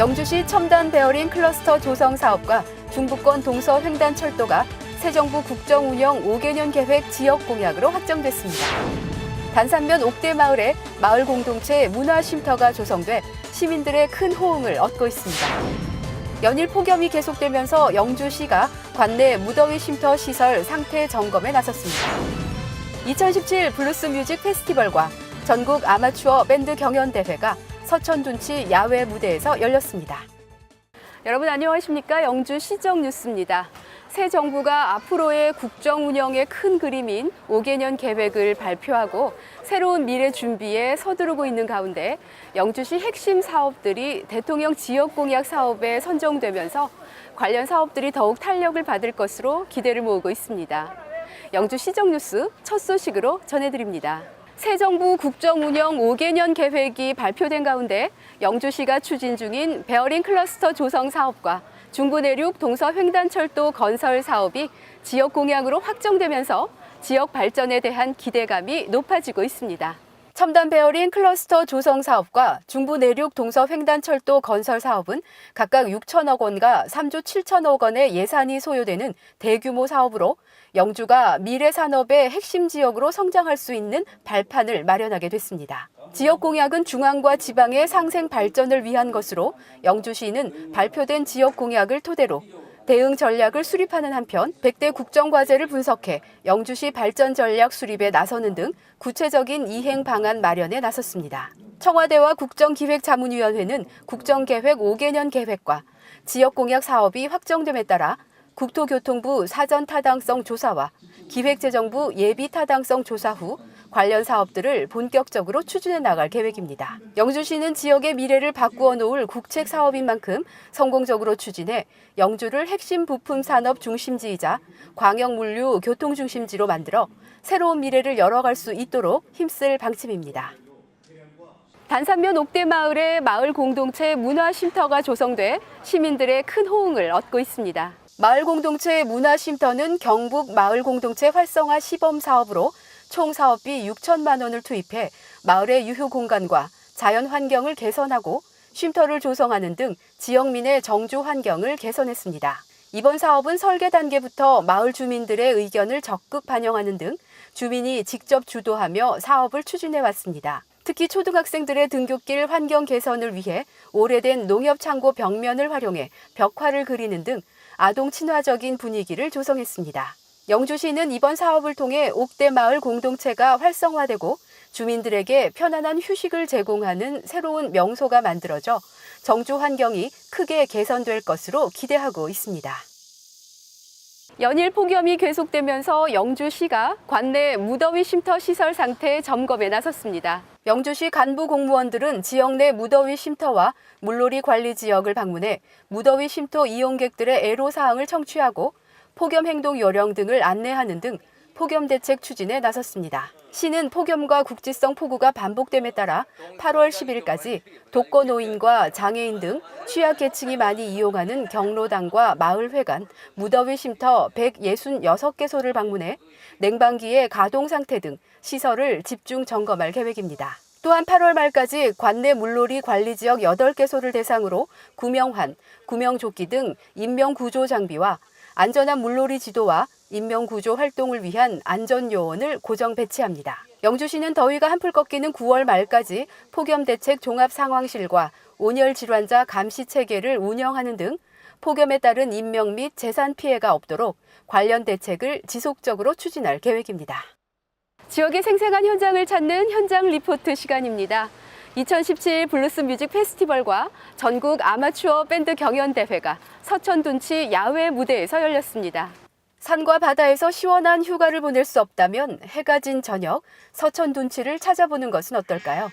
영주시 첨단 베어링 클러스터 조성 사업과 중부권 동서 횡단철도가 새 정부 국정 운영 5개년 계획 지역 공약으로 확정됐습니다. 단산면 옥대 마을에 마을 공동체 문화 쉼터가 조성돼 시민들의 큰 호응을 얻고 있습니다. 연일 폭염이 계속되면서 영주시가 관내 무더위 쉼터 시설 상태 점검에 나섰습니다. 2017 블루스 뮤직 페스티벌과 전국 아마추어 밴드 경연 대회가 서천둔치 야외 무대에서 열렸습니다. 여러분 안녕하십니까? 영주 시정 뉴스입니다. 새 정부가 앞으로의 국정 운영의 큰 그림인 5개년 계획을 발표하고 새로운 미래 준비에 서두르고 있는 가운데 영주시 핵심 사업들이 대통령 지역 공약 사업에 선정되면서 관련 사업들이 더욱 탄력을 받을 것으로 기대를 모으고 있습니다. 영주 시정 뉴스 첫 소식으로 전해드립니다. 새 정부 국정 운영 5개년 계획이 발표된 가운데 영주시가 추진 중인 베어링 클러스터 조성 사업과 중부 내륙 동서 횡단철도 건설 사업이 지역 공약으로 확정되면서 지역 발전에 대한 기대감이 높아지고 있습니다. 첨단 베어링 클러스터 조성 사업과 중부 내륙 동서 횡단철도 건설 사업은 각각 6천억 원과 3조 7천억 원의 예산이 소요되는 대규모 사업으로 영주가 미래 산업의 핵심 지역으로 성장할 수 있는 발판을 마련하게 됐습니다. 지역 공약은 중앙과 지방의 상생 발전을 위한 것으로 영주시는 발표된 지역 공약을 토대로 대응 전략을 수립하는 한편 100대 국정과제를 분석해 영주시 발전 전략 수립에 나서는 등 구체적인 이행 방안 마련에 나섰습니다. 청와대와 국정기획자문위원회는 국정계획 5개년 계획과 지역공약 사업이 확정됨에 따라 국토교통부 사전 타당성 조사와 기획재정부 예비 타당성 조사 후 관련 사업들을 본격적으로 추진해 나갈 계획입니다. 영주시는 지역의 미래를 바꾸어 놓을 국책 사업인 만큼 성공적으로 추진해 영주를 핵심 부품 산업 중심지이자 광역 물류 교통 중심지로 만들어 새로운 미래를 열어갈 수 있도록 힘쓸 방침입니다. 단산면 옥대 마을에 마을 공동체 문화 쉼터가 조성돼 시민들의 큰 호응을 얻고 있습니다. 마을 공동체 문화 쉼터는 경북 마을 공동체 활성화 시범 사업으로 총 사업비 6천만 원을 투입해 마을의 유휴 공간과 자연 환경을 개선하고 쉼터를 조성하는 등 지역민의 정주 환경을 개선했습니다. 이번 사업은 설계 단계부터 마을 주민들의 의견을 적극 반영하는 등 주민이 직접 주도하며 사업을 추진해 왔습니다. 특히 초등학생들의 등굣길 환경 개선을 위해 오래된 농협 창고 벽면을 활용해 벽화를 그리는 등 아동 친화적인 분위기를 조성했습니다. 영주시는 이번 사업을 통해 옥대 마을 공동체가 활성화되고 주민들에게 편안한 휴식을 제공하는 새로운 명소가 만들어져 정주 환경이 크게 개선될 것으로 기대하고 있습니다. 연일 폭염이 계속되면서 영주시가 관내 무더위 쉼터 시설 상태 점검에 나섰습니다. 영주시 간부 공무원들은 지역 내 무더위 쉼터와 물놀이 관리 지역을 방문해 무더위 쉼터 이용객들의 애로 사항을 청취하고 폭염 행동 요령 등을 안내하는 등 폭염 대책 추진에 나섰습니다. 시는 폭염과 국지성 폭우가 반복됨에 따라 8월 10일까지 독거 노인과 장애인 등 취약계층이 많이 이용하는 경로당과 마을회관, 무더위 쉼터 166개소를 방문해 냉방기의 가동 상태 등 시설을 집중 점검할 계획입니다. 또한 8월 말까지 관내 물놀이 관리 지역 8개소를 대상으로 구명환, 구명조끼 등 인명구조 장비와 안전한 물놀이 지도와 인명구조 활동을 위한 안전요원을 고정 배치합니다. 영주시는 더위가 한풀 꺾이는 9월 말까지 폭염대책 종합상황실과 온열 질환자 감시 체계를 운영하는 등 폭염에 따른 인명 및 재산 피해가 없도록 관련 대책을 지속적으로 추진할 계획입니다. 지역의 생생한 현장을 찾는 현장 리포트 시간입니다. 2017 블루스 뮤직 페스티벌과 전국 아마추어 밴드 경연 대회가 서천 둔치 야외 무대에서 열렸습니다. 산과 바다에서 시원한 휴가를 보낼 수 없다면 해가 진 저녁 서천 둔치를 찾아보는 것은 어떨까요?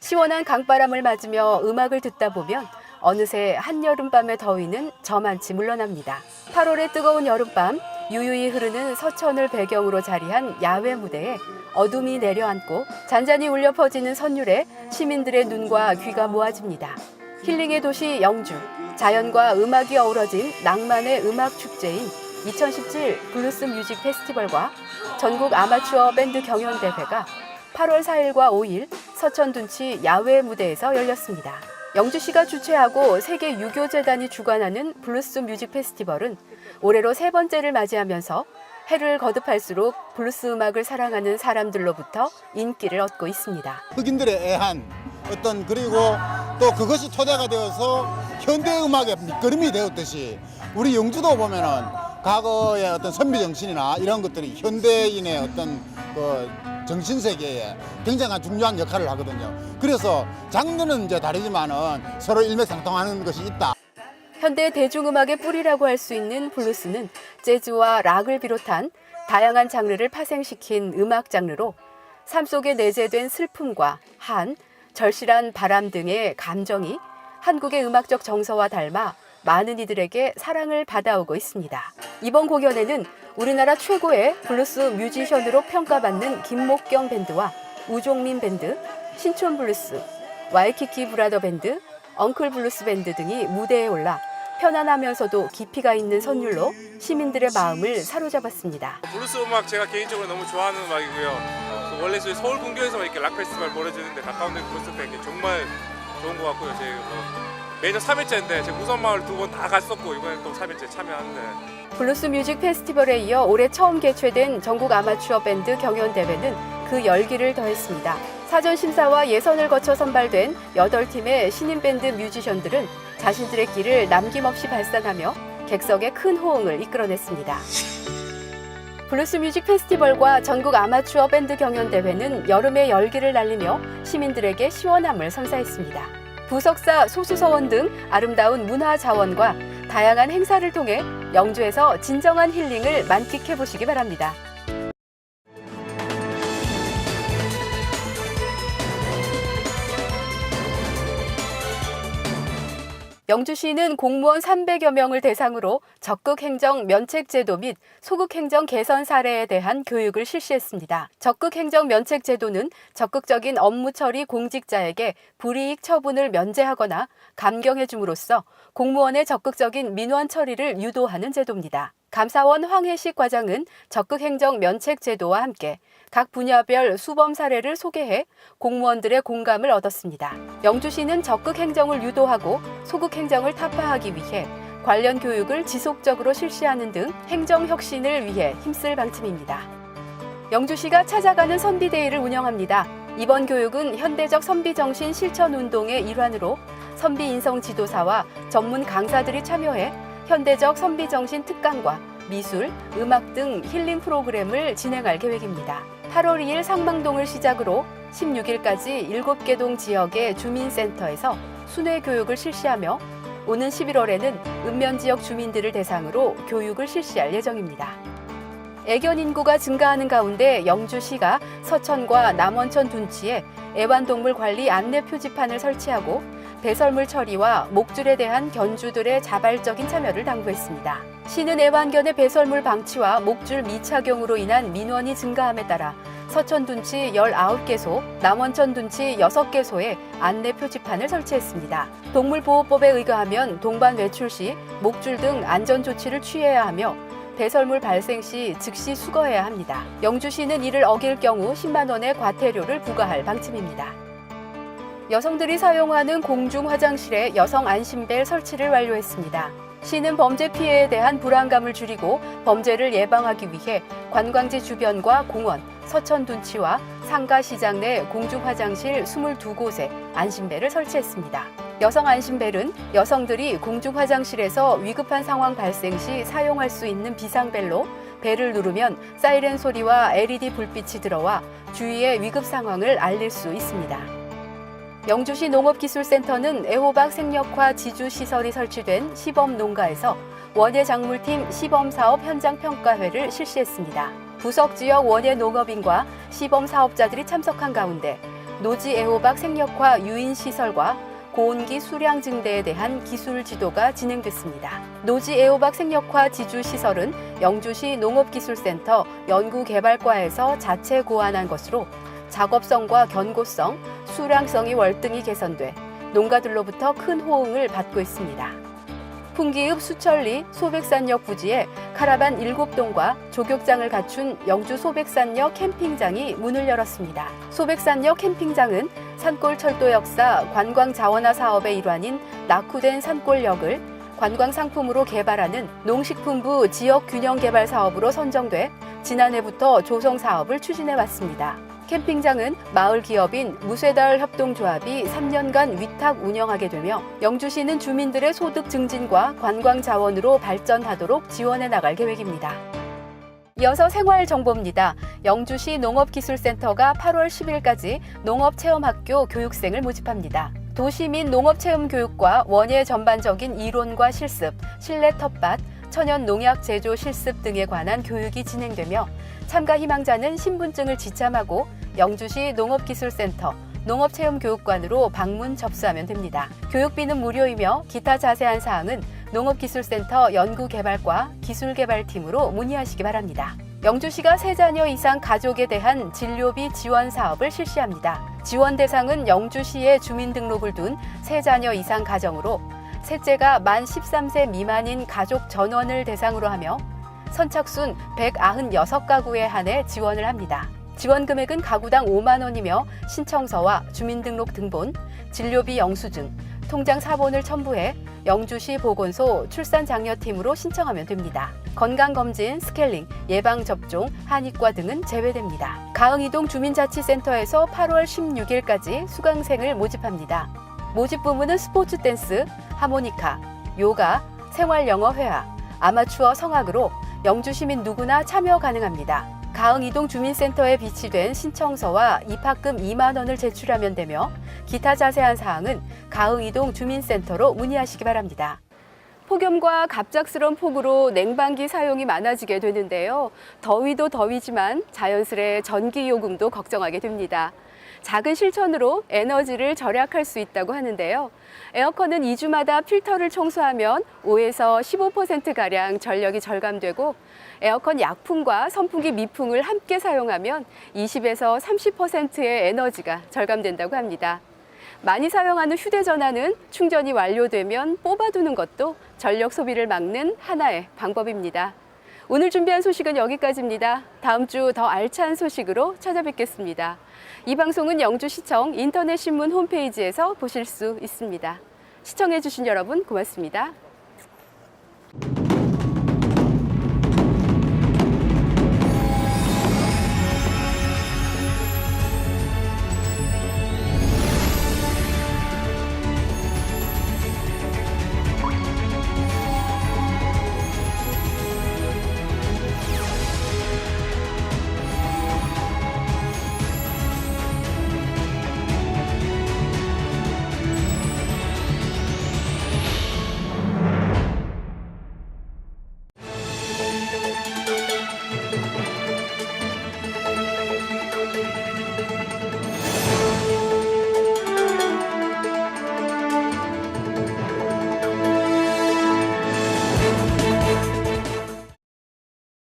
시원한 강바람을 맞으며 음악을 듣다 보면 어느새 한여름밤의 더위는 저만치 물러납니다. 8월의 뜨거운 여름밤 유유히 흐르는 서천을 배경으로 자리한 야외 무대에 어둠이 내려앉고 잔잔히 울려 퍼지는 선율에 시민들의 눈과 귀가 모아집니다. 힐링의 도시 영주, 자연과 음악이 어우러진 낭만의 음악 축제인 2017 블루스 뮤직 페스티벌과 전국 아마추어 밴드 경연 대회가 8월 4일과 5일 서천둔치 야외 무대에서 열렸습니다. 영주시가 주최하고 세계 유교재단이 주관하는 블루스 뮤직 페스티벌은 올해로 세 번째를 맞이하면서 해를 거듭할수록 블루스 음악을 사랑하는 사람들로부터 인기를 얻고 있습니다. 흑인들의 애한 어떤 그리고 또 그것이 토대가 되어서 현대 음악의 밑거름이 되었듯이 우리 영주도 보면은 과거의 어떤 선비 정신이나 이런 것들이 현대인의 어떤 그 정신 세계에 굉장한 중요한 역할을 하거든요. 그래서 장르는 이제 다르지만은 서로 일맥상통하는 것이 있다. 현대 대중음악의 뿌리라고 할 수 있는 블루스는 재즈와 락을 비롯한 다양한 장르를 파생시킨 음악 장르로 삶 속에 내재된 슬픔과 한, 절실한 바람 등의 감정이 한국의 음악적 정서와 닮아 많은 이들에게 사랑을 받아오고 있습니다. 이번 공연에는 우리나라 최고의 블루스 뮤지션으로 평가받는 김목경 밴드와 우종민 밴드, 신촌 블루스, 와이키키 브라더 밴드, 엉클 블루스 밴드 등이 무대에 올라 편안하면서도 깊이가 있는 선율로 시민들의 마음을 사로잡았습니다. 블루스 음악 제가 개인적으로 너무 좋아하는 음악이고요. 그 원래 저희 서울 근교에서 이렇게 락 페스티벌 벌어지는데 가까운 데 콘서트 이게 정말 좋은 것 같고요. 뭐 매년 3일째인데 제가 무선마을 두 번 다 갔었고 이번에 또 3일째 참여하는데 블루스 뮤직 페스티벌에 이어 올해 처음 개최된 전국 아마추어 밴드 경연 대회는 그 열기를 더했습니다. 사전 심사와 예선을 거쳐 선발된 8팀의 신인 밴드 뮤지션들은 자신들의 길을 남김없이 발산하며 객석에 큰 호응을 이끌어냈습니다. 블루스 뮤직 페스티벌과 전국 아마추어 밴드 경연 대회는 여름의 열기를 날리며 시민들에게 시원함을 선사했습니다. 부석사 소수서원 등 아름다운 문화 자원과 다양한 행사를 통해 영주에서 진정한 힐링을 만끽해 보시기 바랍니다. 영주시는 공무원 300여 명을 대상으로 적극 행정 면책 제도 및 소극 행정 개선 사례에 대한 교육을 실시했습니다. 적극 행정 면책 제도는 적극적인 업무 처리 공직자에게 불이익 처분을 면제하거나 감경해 줌으로써 공무원의 적극적인 민원 처리를 유도하는 제도입니다. 감사원 황혜식 과장은 적극 행정 면책 제도와 함께 각 분야별 수범 사례를 소개해 공무원들의 공감을 얻었습니다. 영주시는 적극 행정을 유도하고 소극 행정을 타파하기 위해 관련 교육을 지속적으로 실시하는 등 행정 혁신을 위해 힘쓸 방침입니다. 영주시가 찾아가는 선비데이를 운영합니다. 이번 교육은 현대적 선비 정신 실천 운동의 일환으로 선비 인성 지도사와 전문 강사들이 참여해 현대적 선비 정신 특강과 미술, 음악 등 힐링 프로그램을 진행할 계획입니다. 8월 2일 상망동을 시작으로 16일까지 7개 동 지역의 주민센터에서 순회 교육을 실시하며 오는 11월에는 읍면 지역 주민들을 대상으로 교육을 실시할 예정입니다. 애견 인구가 증가하는 가운데 영주시가 서천과 남원천 둔치에 애완동물 관리 안내 표지판을 설치하고 배설물 처리와 목줄에 대한 견주들의 자발적인 참여를 당부했습니다. 시는 애완견의 배설물 방치와 목줄 미착용으로 인한 민원이 증가함에 따라 서천 둔치 19개소, 남원천 둔치 6개소에 안내 표지판을 설치했습니다. 동물보호법에 의거하면 동반 외출 시 목줄 등 안전 조치를 취해야 하며 배설물 발생 시 즉시 수거해야 합니다. 영주시는 이를 어길 경우 10만 원의 과태료를 부과할 방침입니다. 여성들이 사용하는 공중 화장실에 여성 안심벨 설치를 완료했습니다. 시는 범죄 피해에 대한 불안감을 줄이고 범죄를 예방하기 위해 관광지 주변과 공원, 서천 둔치와 상가 시장 내 공중 화장실 22곳에 안심벨을 설치했습니다. 여성 안심벨은 여성들이 공중 화장실에서 위급한 상황 발생 시 사용할 수 있는 비상벨로 벨을 누르면 사이렌 소리와 LED 불빛이 들어와 주위의 위급 상황을 알릴 수 있습니다. 영주시 농업기술센터는 애호박 생력화 지주 시설이 설치된 시범 농가에서 원예 작물팀 시범 사업 현장 평가회를 실시했습니다. 부석 지역 원예 농업인과 시범 사업자들이 참석한 가운데 노지 애호박 생력화 유인 시설과 고온기 수량 증대에 대한 기술 지도가 진행됐습니다. 노지 애호박 생력화 지주 시설은 영주시 농업기술센터 연구개발과에서 자체 고안한 것으로 작업성과 견고성, 수량성이 월등히 개선돼 농가들로부터 큰 호응을 받고 있습니다. 풍기읍 수천리 소백산역 부지에 카라반 7동과 조격장을 갖춘 영주 소백산역 캠핑장이 문을 열었습니다. 소백산역 캠핑장은 산골 철도 역사 관광 자원화 사업의 일환인 낙후된 산골역을 관광 상품으로 개발하는 농식품부 지역 균형 개발 사업으로 선정돼 지난해부터 조성 사업을 추진해 왔습니다. 캠핑장은 마을 기업인 무쇠달 협동조합이 3년간 위탁 운영하게 되며 영주시는 주민들의 소득 증진과 관광 자원으로 발전하도록 지원해 나갈 계획입니다. 이어서 생활 정보입니다. 영주시 농업기술센터가 8월 10일까지 농업체험학교 교육생을 모집합니다. 도시민 농업체험 교육과 원예 전반적인 이론과 실습, 실내 텃밭, 천연 농약 제조 실습 등에 관한 교육이 진행되며 참가 희망자는 신분증을 지참하고 영주시 농업기술센터 농업체험교육관으로 방문 접수하면 됩니다. 교육비는 무료이며 기타 자세한 사항은 농업기술센터 연구개발과 기술개발팀으로 문의하시기 바랍니다. 영주시가 세 자녀 이상 가족에 대한 진료비 지원 사업을 실시합니다. 지원 대상은 영주시에 주민등록을 둔 세 자녀 이상 가정으로 셋째가 만 13세 미만인 가족 전원을 대상으로 하며 선착순 196가구에 한해 지원을 합니다. 지원 금액은 가구당 5만 원이며 신청서와 주민등록 등본, 진료비 영수증, 통장 사본을 첨부해 영주시 보건소 출산장려팀으로 신청하면 됩니다. 건강검진, 스케일링, 예방접종, 한의과 등은 제외됩니다. 가흥이동 주민자치센터에서 8월 16일까지 수강생을 모집합니다. 모집 부문은 스포츠 댄스, 하모니카, 요가, 생활영어 회화, 아마추어 성악으로 영주 시민 누구나 참여 가능합니다. 가흥이동 주민센터에 비치된 신청서와 입학금 2만 원을 제출하면 되며 기타 자세한 사항은 가흥이동 주민센터로 문의하시기 바랍니다. 폭염과 갑작스런 폭우로 냉방기 사용이 많아지게 되는데요. 더위도 더위지만 자연스레 전기 요금도 걱정하게 됩니다. 작은 실천으로 에너지를 절약할 수 있다고 하는데요. 에어컨은 2주마다 필터를 청소하면 5에서 15%가량 전력이 절감되고 에어컨 약풍과 선풍기 미풍을 함께 사용하면 20에서 30%의 에너지가 절감된다고 합니다. 많이 사용하는 휴대전화는 충전이 완료되면 뽑아두는 것도 전력 소비를 막는 하나의 방법입니다. 오늘 준비한 소식은 여기까지입니다. 다음 주 더 알찬 소식으로 찾아뵙겠습니다. 이 방송은 영주시청 인터넷 신문 홈페이지에서 보실 수 있습니다. 시청해주신 여러분 고맙습니다.